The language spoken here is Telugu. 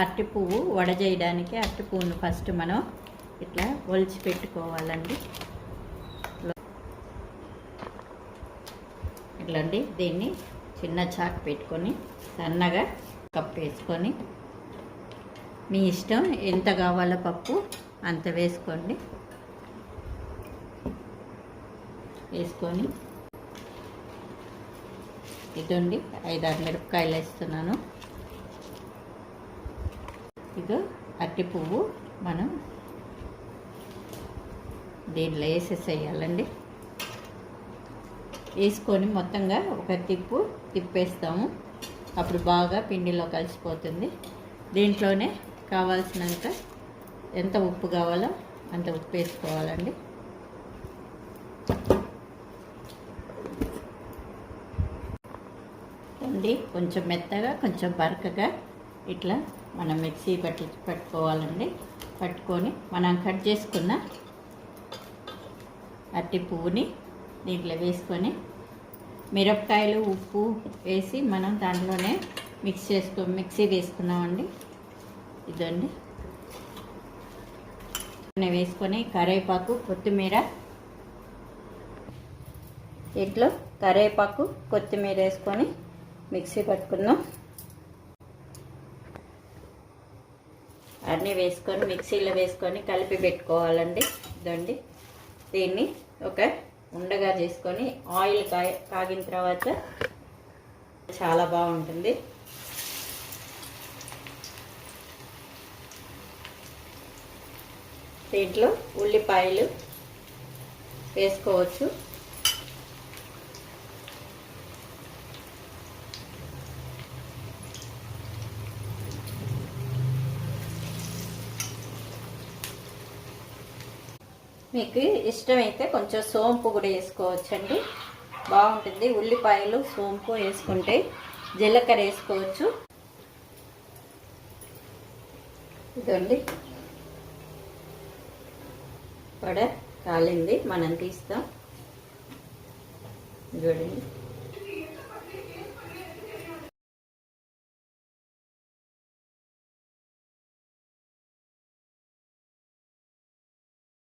అరటి పువ్వు వడ చేయడానికి అరటి పువ్వును ఫస్ట్ మనం ఇట్లా ఒలిచి పెట్టుకోవాలండి. ఇట్లండి దీన్ని చిన్న చాకు పెట్టుకొని సన్నగా కప్పు వేసుకొని మీ ఇష్టం ఎంత కావాలో పప్పు అంత వేసుకోండి. వేసుకొని ఇదండి ఐదారు మిరపకాయలు వేస్తున్నాను. ఇక అట్టి పువ్వు మనం దీంట్లో వేసేసేయాలండి. వేసుకొని మొత్తంగా ఒక తిప్పు తిప్పేస్తాము. అప్పుడు బాగా పిండిలో కలిసిపోతుంది. దీంట్లోనే కావాల్సినంత ఎంత ఉప్పు కావాలో అంత ఉప్పు వేసుకోవాలండి. అండి కొంచెం మెత్తగా కొంచెం బరకగా ఇట్లా మనం మిక్సీ పట్టి పట్టుకోవాలండి. పట్టుకొని మనం కట్ చేసుకున్న అట్టి పువ్వుని దీంట్లో వేసుకొని మిరపకాయలు ఉప్పు వేసి మనం దాంట్లోనే మిక్స్ చేసుకో మిక్సీ వేసుకున్నామండి. ఇదండి. వేసుకొని కరేపాకు కొత్తిమీర. ఇట్లా కరేపాకు కొత్తిమీర వేసుకొని మిక్సీ పట్టుకుందాం అన్నీ వేసుకొని మిక్సీలో వేసుకొని కలిపి పెట్టుకోవాలండి. ఇదండి. దీన్ని ఒక ఉండగా చేసుకొని ఆయిల్ కాయ కాగిన తర్వాత చాలా బాగుంటుంది. దీంట్లో ఉల్లిపాయలు వేసుకోవచ్చు. మీకు ఇష్టమైతే కొంచెం సోంపు కూడా వేసుకోవచ్చండి. బాగుంటుంది. ఉల్లిపాయలు సోంపు వేసుకుంటే జీలకర్ర వేసుకోవచ్చు. ఇదండి వడ కాలింది. మనం తీస్తాం. చూడండి